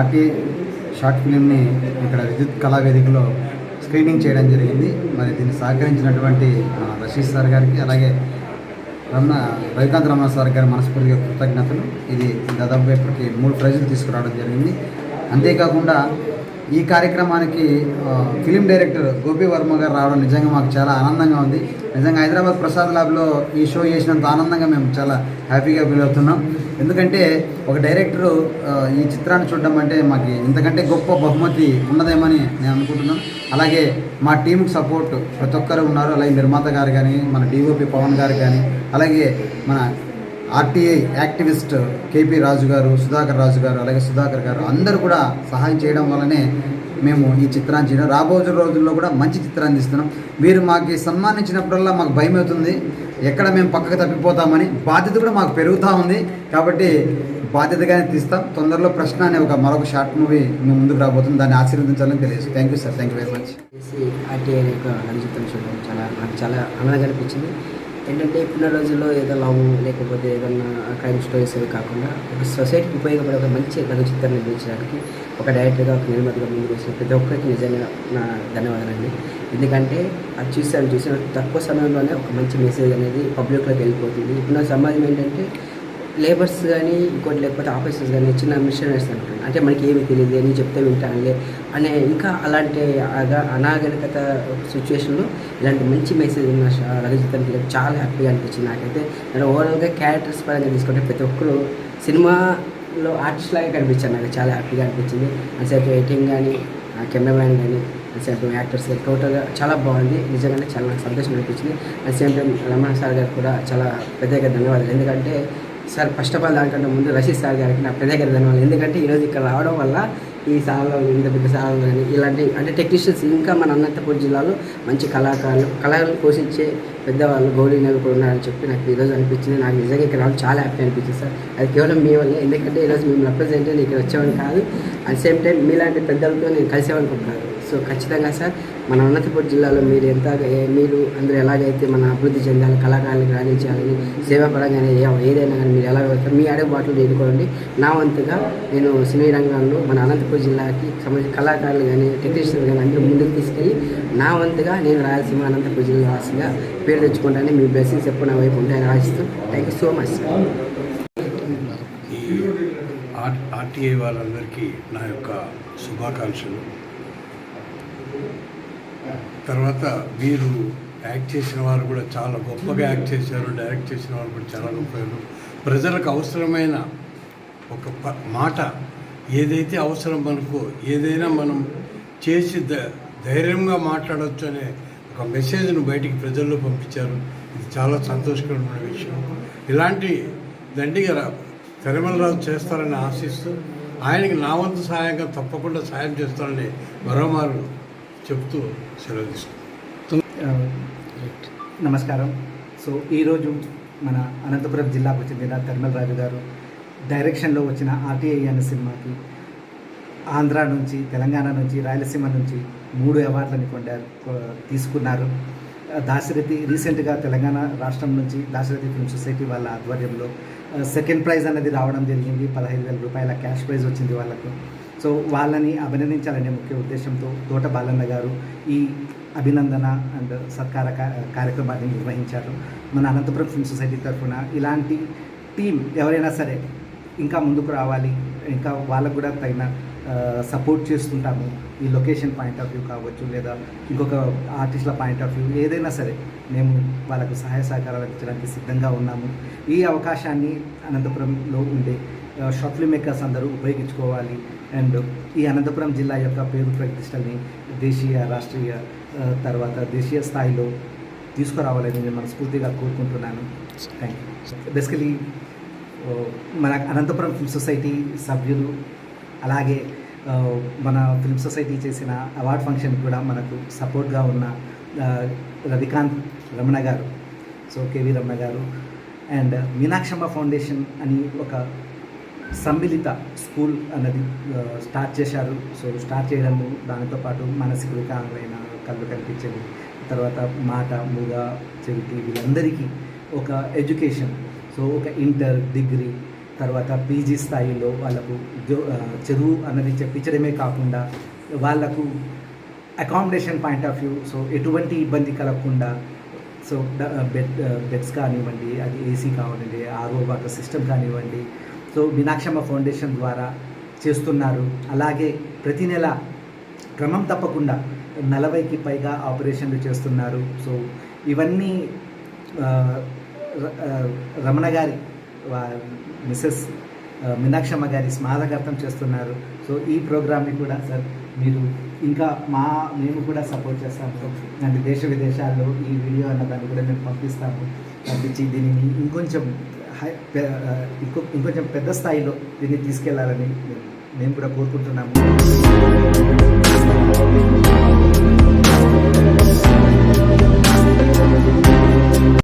RT short ఫిలింని ఇక్కడ విద్యుత్ కళావేదికలో screening చేయడం జరిగింది. మరి దీన్ని సహకరించినటువంటి రషీద్ సార్ గారికి అలాగే రమణ రవికాంత్ రమణ సార్ గారి మనస్ఫూర్తిగా కృతజ్ఞతలు. ఇది దాదాపు ఇప్పటికి మూడు ప్రైజులు తీసుకురావడం జరిగింది. అంతేకాకుండా ఈ కార్యక్రమానికి ఫిలిం డైరెక్టర్ గోపి వర్మ గారు రావడం నిజంగా మాకు చాలా ఆనందంగా ఉంది. నిజంగా హైదరాబాద్ ప్రసాద్ ల్యాబ్లో ఈ షో చేసినంత ఆనందంగా మేము చాలా హ్యాపీగా ఫీల్ అవుతున్నాం. ఎందుకంటే ఒక డైరెక్టరు ఈ చిత్రాన్ని చూడడం అంటే మాకు ఇంతకంటే గొప్ప బహుమతి ఉన్నదేమని నేను అనుకుంటున్నాను. అలాగే మా టీంకి సపోర్ట్ ప్రతి ఒక్కరు ఉన్నారు. అలాగే నిర్మాత గారు కానీ మన డిఓపి పవన్ గారు కానీ అలాగే మన ఆర్టీఐ యాక్టివిస్ట్ కేపీ రాజు గారు సుధాకర్ రాజు గారు అలాగే సుధాకర్ గారు అందరూ కూడా సహాయం చేయడం వల్లనే మేము ఈ చిత్రాన్ని చేయడం. రాబోయే రోజుల్లో కూడా మంచి చిత్రాన్ని తీస్తున్నాం. మీరు మాకు సన్మానించినప్పుడల్లా మాకు భయం అవుతుంది ఎక్కడ మేము పక్కకు తప్పిపోతామని బాధ్యత కూడా మాకు పెరుగుతూ ఉంది. కాబట్టి బాధ్యతగానే తీస్తాం. తొందరలో ప్రశ్న అనే ఒక మరొక షార్ట్ మూవీ మేము ముందుకు రాబోతుంది. దాన్ని ఆశీర్వదించాలని తెలియదు thank you sir. Thank you very much. RTI యొక్క చూడడం చాలా నాకు చాలా ఆనందంగా అనిపించింది. ఏంటంటే ఇప్పుడున్న రోజుల్లో ఏదో లవ్ లేకపోతే ఏదన్నా క్రైమ్ స్టోరీస్ అవి కాకుండా ఒక సొసైటీకి ఉపయోగపడే ఒక మంచి లఘు చిత్రం నిర్మించడానికి ఒక డైరెక్టర్గా ఒక నిర్మాతగా ముందుకు వచ్చిన ప్రతి ఒక్కరికి నిజంగా నా ధన్యవాదాలండి ఎందుకంటే అది చూసాను చూసిన తక్కువ సమయంలోనే ఒక మంచి మెసేజ్ అనేది పబ్లిక్లోకి వెళ్ళిపోతుంది. ఇప్పుడున్న సమాజం ఏంటంటే లేబర్స్ కానీ ఇంకోటి లేకపోతే ఆఫీసర్స్ కానీ చిన్న మిషనరీస్ అంటారు అంటే మనకి ఏమి తెలియదు అని చెప్తే వింటానులే అనే ఇంకా అలాంటి అనాగరికత సిచ్యువేషన్లో ఇలాంటి మంచి మెసేజ్ ఉన్న షా- చాలా హ్యాపీగా అనిపించింది నాకైతే. నేను ఓవరాల్గా క్యారెక్టర్స్ పరంగా తీసుకుంటే ప్రతి ఒక్కరు సినిమాలో ఆర్టిస్ట్ లాగా కనిపించారు నాకు. చాలా హ్యాపీగా అనిపించింది. అంతసేపు ఎడిటింగ్ కానీ కెమెరామ్యాన్ కానీ అంతసేపు యాక్టర్స్ టోటల్గా చాలా బాగుంది. నిజంగానే చాలా నాకు సంతోషం అనిపించింది. At same time Ramana sir garu కూడా చాలా పెద్దగా ధన్యవాదాలు. ఎందుకంటే సార్ ఫస్ట్ ఆఫ్ ఆల్ దానికంటే ముందు రషీద్ సార్ గారికి నా ప్రత్యేక ధన్యవాదాలు. ఎందుకంటే ఈరోజు ఇక్కడ రావడం వల్ల ఈ సాలలో ఇంత పెద్ద సాలలో కానీ ఇలాంటి అంటే టెక్నీషియన్స్ ఇంకా మన అనంతపురం జిల్లాలో మంచి కళాకారులు కళలను పోషించే పెద్దవాళ్ళు గౌరీ నగర్ కూడా ఉన్నారని చెప్పి నాకు ఈరోజు అనిపించింది. నాకు నిజంగా ఇక్కడ రావడం చాలా హ్యాపీ అనిపించింది సార్. అది కేవలం మీ వల్ల ఎందుకంటే ఈరోజు మేము రిప్రజెంట్ నేను ఇక్కడ వచ్చేవాడిని కాదు. అట్ సేమ్ టైం మీలాంటి పెద్దలతో నేను కలిసేవాడిని సో ఖచ్చితంగా సార్ మన అనంతపురం జిల్లాలో మీరు ఎంత మీరు అందరూ ఎలాగైతే మన అభివృద్ధి చెందాలి కళాకారులకు రాణించాలని సేవాపరంగా ఏదైనా కానీ మీరు ఎలా వెళ్తారు మీ అడుగుబాట్లు నేర్చుకోండి నా వంతుగా నేను సినీ రంగంలో మన అనంతపురం జిల్లాకి సంబంధించిన కళాకారులు కానీ టెక్నీషియన్స్ కానీ అందరూ ముందుకు తీసుకెళ్ళి నా వంతుగా నేను రాయలసీమ అనంతపురం జిల్లా వాసిగా పేరు తెచ్చుకుంటానని మీ బ్లెస్సింగ్స్ ఎప్పుడు నా వైపు ఉంటాయని ఆశిస్తూ thank you so much sir R RTI వాళ్ళందరికీ నా యొక్క శుభాకాంక్షలు. తర్వాత మీరు యాక్ట్ చేసిన వారు కూడా చాలా గొప్పగా యాక్ట్ చేశారు డైరెక్ట్ చేసిన వారు కూడా చాలా గొప్పగా ప్రజలకు అవసరమైన ఒక మాట ఏదైతే అవసరం మనకు ఏదైనా మనం చేసి ధైర్యంగా మాట్లాడవచ్చు అనే ఒక మెసేజ్ను బయటికి ప్రజల్లో పంపించారు. ఇది చాలా సంతోషకరమైన విషయం. ఇలాంటి దండిగా తిరుమలరావు చేస్తారని ఆశిస్తూ ఆయనకి నా వంతు సహాయంగా తప్పకుండా సాయం చేస్తారని మరోమారు చెప్తూ సెలవు తీసుకుంటాను నమస్కారం. సో ఈరోజు మన అనంతపురం జిల్లాకు చెందిన తర్మల్ రాజు గారు డైరెక్షన్లో వచ్చిన ఆర్టీఐ అనే సినిమాకి ఆంధ్ర నుంచి తెలంగాణ నుంచి రాయలసీమ నుంచి మూడు అవార్డులను పొందారు తీసుకున్నారు. దాశరథి రీసెంట్గా తెలంగాణ రాష్ట్రం నుంచి దాశరథి ఫిల్మ్ సొసైటీ వాళ్ళ ఆధ్వర్యంలో సెకండ్ ప్రైజ్ అనేది రావడం జరిగింది. పదహైదు వేల రూపాయల క్యాష్ ప్రైజ్ వచ్చింది వాళ్ళకు. సో వాళ్ళని అభినందించాలనే ముఖ్య ఉద్దేశంతో తోట బాలన్న గారు ఈ అభినందన అండ్ సత్కార కార్యక్రమాన్ని నిర్వహించారు. మన అనంతపురం ఫిల్మ్ సొసైటీ తరఫున ఇలాంటి టీం ఎవరైనా సరే ఇంకా ముందుకు రావాలి ఇంకా వాళ్ళకు కూడా తగిన సపోర్ట్ చేస్తుంటాము. ఈ లొకేషన్ పాయింట్ ఆఫ్ వ్యూ కావచ్చు లేదా ఇంకొక ఆర్టిస్ట్ల పాయింట్ ఆఫ్ వ్యూ ఏదైనా సరే మేము వాళ్ళకు సహాయ సహకారాలు ఇచ్చడానికి సిద్ధంగా ఉన్నాము. ఈ అవకాశాన్ని అనంతపురంలో ఉండే షార్ట్ మేకర్స్ అందరూ ఉపయోగించుకోవాలి. అండ్ ఈ అనంతపురం జిల్లా యొక్క పేరు ప్రతిష్టల్ని దేశీయ రాష్ట్రీయ తర్వాత దేశీయ స్థాయిలో తీసుకురావాలని నేను మనస్ఫూర్తిగా కోరుకుంటున్నాను. థ్యాంక్ యూ బేసికలీ మన అనంతపురం ఫిల్మ్ సొసైటీ సభ్యులు అలాగే మన ఫిల్మ్ సొసైటీ చేసిన అవార్డ్ ఫంక్షన్ కూడా మనకు సపోర్ట్గా ఉన్న రవికాంత్ రమణ గారు. సో కేవి రమణ గారు. అండ్ మీనాక్షమ్మ ఫౌండేషన్ అని ఒక సమ్మిళిత స్కూల్ అన్నది స్టార్ట్ చేశారు. సో స్టార్ట్ చేయడము దానితో పాటు మానసిక వికారమైన కళ్ళు కనిపించేది తర్వాత మాట మూగ చెవిటి వీళ్ళందరికీ ఒక ఎడ్యుకేషన్. సో ఒక ఇంటర్ డిగ్రీ తర్వాత పీజీ స్థాయిలో వాళ్ళకు ఉద్యో చదువు అన్నది చెప్పించడమే కాకుండా వాళ్ళకు accommodation point of view so ఎటువంటి ఇబ్బంది కలగకుండా సో డ- బెడ్ బెడ్స్ కానివ్వండి అది ఏసీ కానివ్వండి ఆర్ఓ వాటర్ సిస్టమ్ కానివ్వండి సో మీనాక్షమ్మ ఫౌండేషన్ ద్వారా చేస్తున్నారు. అలాగే ప్రతి నెల క్రమం తప్పకుండా నలభైకి పైగా ఆపరేషన్లు చేస్తున్నారు. సో ఇవన్నీ ర- రమణ గారి మిస్సెస్ మీనాక్షమ్మ గారి స్మారకార్థం చేస్తున్నారు. సో ఈ ప్రోగ్రామ్ని కూడా సార్ మీరు ఇంకా మా మేము కూడా సపోర్ట్ చేస్తాము. అంటే దేశ విదేశాల్లో ఈ వీడియో అన్న దాన్ని కూడా మేము పంపిస్తాము. పంపించి దీనిని ఇంకొంచెం ఇంకొంచెం పెద్ద స్థాయిలో దీన్ని తీసుకెళ్ళాలని మేము కూడా కోరుకుంటున్నాము.